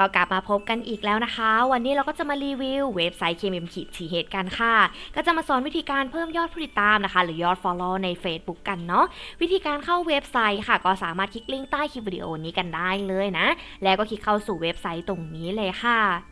ก็กลับมาพบกันอีกแล้วนะคะ วันนี้เราก็จะมารีวิวเว็บไซต์ KMM ขีดทีเหตุกันค่ะ ก็จะมาสอนวิธีการเพิ่มยอดผู้ติดตามนะคะ หรือยอด follow ใน Facebook กันเนาะวิธีการเข้าเว็บไซต์ค่ะ ก็สามารถคลิกลิงก์ใต้คลิปวิดีโอนี้กันได้เลยนะ แล้วก็คลิกเข้าสู่เว็บไซต์ตรงนี้เลยค่ะ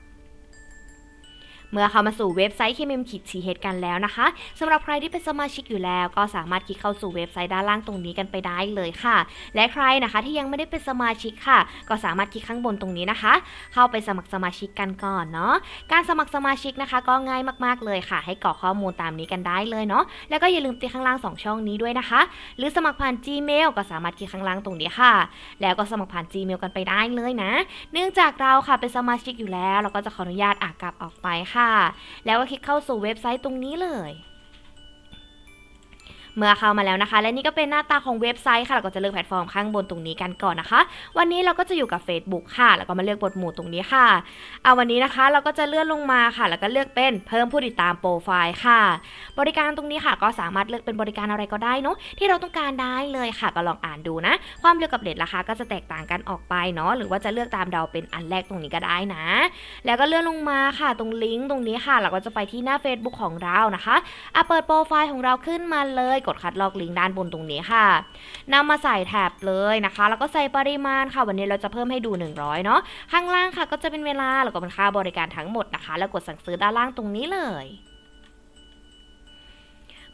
เมื่อเข้ามาสู่เว็บไซต์ KMM ขีดทีเฮดกันแล้วนะคะสำหรับใครที่เป็นสมาชิกอยู่แล้ว ก็สามารถคลิกเข้าสู่เว็บไซต์ด้านล่างตรงนี้กันไปได้เลยค่ะ และใครนะคะที่ยังไม่ได้เป็นสมาชิกค่ะ ก็สามารถคลิกข้างบนตรงนี้นะคะ เข้าไปสมัครสมาชิกกันก่อนเนาะการสมัครสมาชิกนะคะ ก็ง่ายมากๆเลยค่ะ ให้กรอกข้อมูลตามนี้กันได้เลยเนาะแล้วก็อย่าลืมติดข้างล่าง 2 ช่องนี้ด้วยนะคะ หรือสมัครผ่าน Gmail ก็สามารถคลิกข้างล่างตรงนี้ค่ะ แล้วก็สมัครผ่าน Gmail กันไปได้เลยนะ เนื่องจากเราค่ะเป็นสมาชิกอยู่แล้ว เราก็จะขออนุญาตอะกลับออกไปค่ะแล้วก็คลิกเข้าสู่เว็บไซต์ตรงนี้เลย เมื่อเข้ามาแล้วนะคะ และนี่ก็เป็นหน้าตาของเว็บไซต์ค่ะเราก็จะเลือกแพลตฟอร์มข้างบนตรงนี้กันก่อนนะคะ วันนี้เราก็จะอยู่กับ Facebook ค่ะ แล้วก็มาเลือกบทหมู่ตรงนี้ค่ะเอาวันนี้นะคะเราก็จะเลื่อนลงมาค่ะ แล้วก็เลือกเป็นเพิ่มผู้ติดตามโปรไฟล์ค่ะ บริการตรงนี้ค่ะ ก็สามารถเลือกเป็นบริการอะไรก็ได้เนาะที่เราต้องการได้เลยค่ะ ก็ลองอ่านดูนะ ความเร็วกับเรทราคาก็จะแตกต่างกันออกไปเนาะหรือว่าจะเลือกตามเราเป็นอันแรกตรงนี้ก็ได้นะ แล้วก็เลื่อนลงมาค่ะ ตรงลิงก์ตรงนี้ค่ะ เราก็จะไปที่หน้า Facebook ของเรานะคะอะเปิดโปรไฟล์ของเราขึ้นมาเลยกดคัดลอกลิงก์ด้านบนตรงนี้ค่ะนำมาใส่แท็บเลยนะคะ แล้วก็ใส่ปริมาณค่ะ วันนี้เราจะเพิ่มให้ดู 100 เนาะข้างล่างค่ะก็จะเป็นเวลาแล้วก็เป็นค่าบริการทั้งหมดนะคะ แล้วกดสั่งซื้อด้านล่างตรงนี้เลย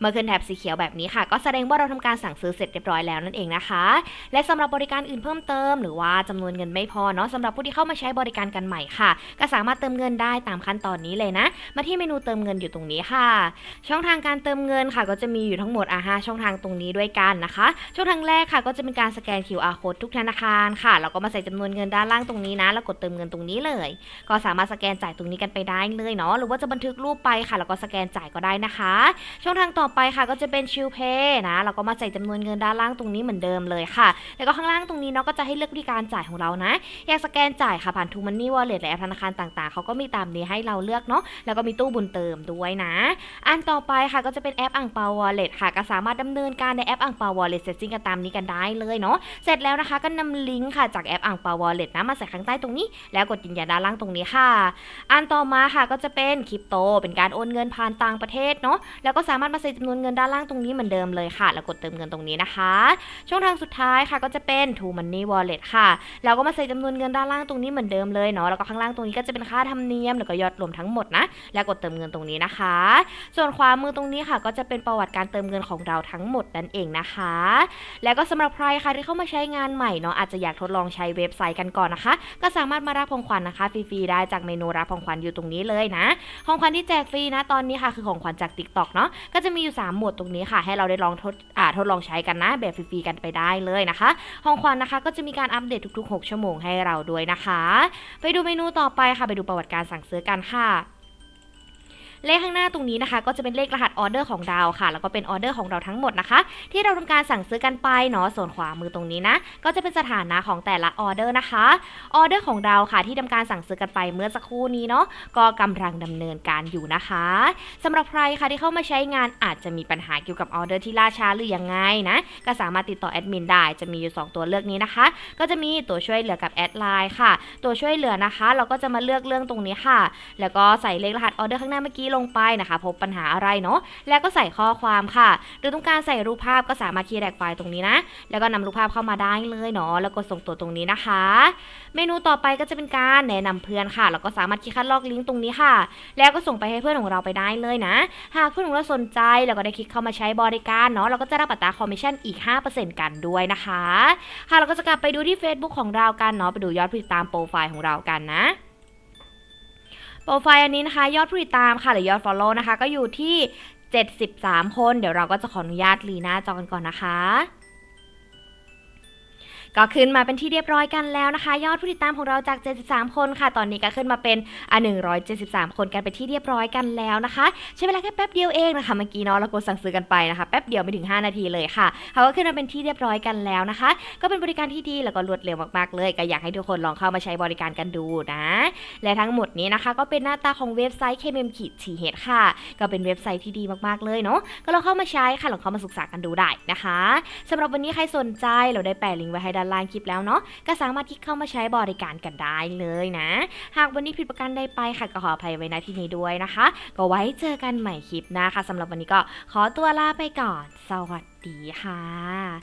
มื่อขึ้นแถบสีเขียวแบบนี้ค่ะ ก็แสดงว่าเราทำการสั่งซื้อเสร็จเรียบร้อยแล้วนั่นเองนะคะ และสำหรับบริการอื่นเพิ่มเติม หรือว่าจำนวนเงินไม่พอเนาะสำหรับผู้ที่เข้ามาใช้บริการกันใหม่ค่ะ ก็สามารถเติมเงินได้ตามขั้นตอนนี้เลยนะ มาที่เมนูเติมเงินอยู่ตรงนี้ค่ะ ช่องทางการเติมเงินค่ะ ก็จะมีอยู่ทั้งหมดอะฮะช่องทางตรงนี้ด้วยกันนะคะ ช่องทางแรกค่ะ ก็จะเป็นการสแกน QR code ทุกธนาคารค่ะแล้วก็มาใส่จำนวนเงินด้านล่างตรงนี้นะ แล้วกดเติมเงินตรงนี้เลย ก็สามารถสแกนจ่ายตรงนี้กันไปได้เลยเนาะหรือว่าจะบันทึกรูปไปค่ะ แล้วก็สแกนจ่ายก็ได้นะคะ ช่องทางต่อไปค่ะก็จะเป็นชิลเพย์นะ เราก็มาใส่จำนวนเงินด้านล่างตรงนี้เหมือนเดิมเลยค่ะ แล้วก็ข้างล่างตรงนี้เนาะก็จะให้เลือกวิธีการจ่ายของเรานะ อยากสแกนจ่ายค่ะผ่านทูมันนี่วอลเล็ตและแอปธนาคารต่างๆ เขาก็มีตามนี้ให้เราเลือกเนาะ แล้วก็มีตู้บุญเติมด้วยนะ อันต่อไปค่ะก็จะเป็นแอปอ่างเปาวอลเล็ตค่ะ ก็สามารถดำเนินการในแอปอ่างเปาวอลเล็ตเสร็จสิ้นกันตามนี้กันได้เลยเนาะ เสร็จแล้วนะคะก็นำลิงก์ค่ะจากแอปอ่างเปาวอลเล็ตนะมาใส่ข้างใต้ตรงนี้ แล้วกดยืนยันด้านล่างตรงนี้ค่ะ อันต่อมาค่ะก็จะเป็นคริปโต เป็นการโอนเงินผ่านต่างประเทศเนาะ แล้วก็สามารถมาใส่จนวนเงินด้านล่างตรงนี้เหมือนเดิมเลยค่ะ แล้วกดเติมเงินตรงนี้นะคะ ช่องทางสุดท้ายค่ะก็จะเป็น True Money Wallet ค่ะแล้วก็มาใส่จำนวนเงินด้านล่างตรงนี้เหมือนเดิมเลยเนาะ แล้วก็ข้างล่างตรงนี้ก็จะเป็นค่าธรรมเนียมแล้วก็ยอดรวมทั้งหมดนะ แล้วกดเติมเงินตรงนี้นะคะ ส่วนขวามือตรงนี้ค่ะ ก็จะเป็นประวัติการเติมเงินของเราทั้งหมดนั่นเองนะคะ แล้วก็สำหรับใครค่ะที่เข้ามาใช้งานใหม่เนาะอาจจะอยากทดลองใช้เว็บไซต์กันก่อนนะคะ ก็สามารถมารับของขวัญนะคะฟรีๆได้จากเมนูรับของขวัญอยู่ตรงนี้เลยนะ ของขวัญที่แจกฟรีนะตอนนี้ค่ะคือของขวัญจาก TikTok เนาะก็จะมีอยู่ 3 หมวดตรงนี้ค่ะ ให้เราได้ลองทดอ่าทดลองใช้กันนะ แบบฟรีๆกันไปได้เลยนะคะของขวัญนะคะ ก็จะมีการอัปเดตทุกๆ 6 ชั่วโมงให้เราด้วยนะคะ ไปดูเมนูต่อไปค่ะ ไปดูประวัติการสั่งซื้อกันค่ะ เลขข้างหน้าตรงนี้นะคะ ก็จะเป็นเลขรหัสออเดอร์ของเราค่ะ แล้วก็เป็นออเดอร์ของเราทั้งหมดนะคะ ที่เราทำการสั่งซื้อกันไปเนาะส่วนขวามือตรงนี้นะ ก็จะเป็นสถานะของแต่ละออเดอร์นะคะออเดอร์ของเราค่ะ ที่ทำการสั่งซื้อกันไปเมื่อสักครู่นี้เนาะก็กำลังดำเนินการอยู่นะคะสำหรับใครค่ะที่เข้ามาใช้งานอาจจะมีปัญหาเกี่ยวกับออเดอร์ที่ล่าช้าหรือยังไงนะก็สามารถติดต่อแอดมินได้จะมีอยู่สองตัวเลือกนี้นะคะ ก็จะมีตัวช่วยเหลือกับแอดไลน์ค่ะ ตัวช่วยเหลือนะคะ เราก็จะมาเลือกเรื่องตรงนี้ค่ะ แล้วก็ใส่เลขรหัสออเดอร์ข้างหน้าเมื่อกี้ลงไปนะคะ พบปัญหาอะไรเนาะแล้วก็ใส่ข้อความค่ะ หรือต้องการใส่รูปภาพก็สามารถคีย์แดกไฟล์ตรงนี้นะ แล้วก็นำรูปภาพเข้ามาได้เลยเนาะแล้วก็ส่งตัวตรงนี้นะคะ เมนูต่อไปก็จะเป็นการแนะนำเพื่อนค่ะแล้วก็สามารถคลิกคัดลอกลิงก์ตรงนี้ค่ะ แล้วก็ส่งไปให้เพื่อนของเราไปได้เลยนะ หากเพื่อนของเราสนใจแล้วก็ได้คลิกเข้ามาใช้บริการเนาะเราก็จะรับอัตราคอมมิชชั่นอีก 5%กันด้วยนะคะค่ะเราก็จะกลับไปดูที่ Facebook ของเรากันเนาะไปดูยอดผู้ติดตามโปรไฟล์ของเรากันนะ โปรไฟล์อันนี้นะคะ ยอดผู้ติดตามค่ะ หรือยอด Follow นะคะ ก็อยู่ที่ 73 คน เดี๋ยวเราก็จะขออนุญาตรีหน้าจอกันก่อนนะคะ ก็ขึ้นมาเป็นที่เรียบร้อยกันแล้วนะคะ ยอดผู้ติดตามของเราจาก 73 คนค่ะ ตอนนี้ก็ขึ้นมาเป็นอะ173 คนกันไปที่เรียบร้อยกันแล้วนะคะ ใช้เวลาแค่แป๊บเดียวเองนะคะเมื่อกี้เนาะเรากดสั่งซื้อกันไปนะคะแป๊บเดียวไม่ถึง 5 นาทีเลยค่ะเขาก็ขึ้นมาเป็นที่เรียบร้อยกันแล้วนะคะ ก็เป็นบริการที่ดีแล้วก็รวดเร็วมากๆเลย ก็อยากให้ทุกคนลองเข้ามาใช้บริการกันดูนะ และทั้งหมดนี้นะคะ ก็เป็นหน้าตาของเว็บไซต์ KMM ขีดทีเฮดค่ะ ก็เป็นเว็บไซต์ที่ดีมากๆเลยเนาะก็ลองเข้ามาใช้ค่ะลองเข้ามาศึกษากันดูได้นะคะสำหรับวันนี้ใครสนใจเราได้แปะลิงก์ไว้ให้ด้านานล่าคลิปแล้วเนาะก็สามารถที่เข้ามาใช้บริการกันได้เลยนะ หากวันนี้ผิดประการใดไปค่ะก็ขออภัยไว้ณที่นี้ด้วยนะคะ ก็ไว้เจอกันใหม่คลิปนะค่ะสำหรับวันนี้ก็ขอตัวลาไปก่อน สวัสดีค่ะ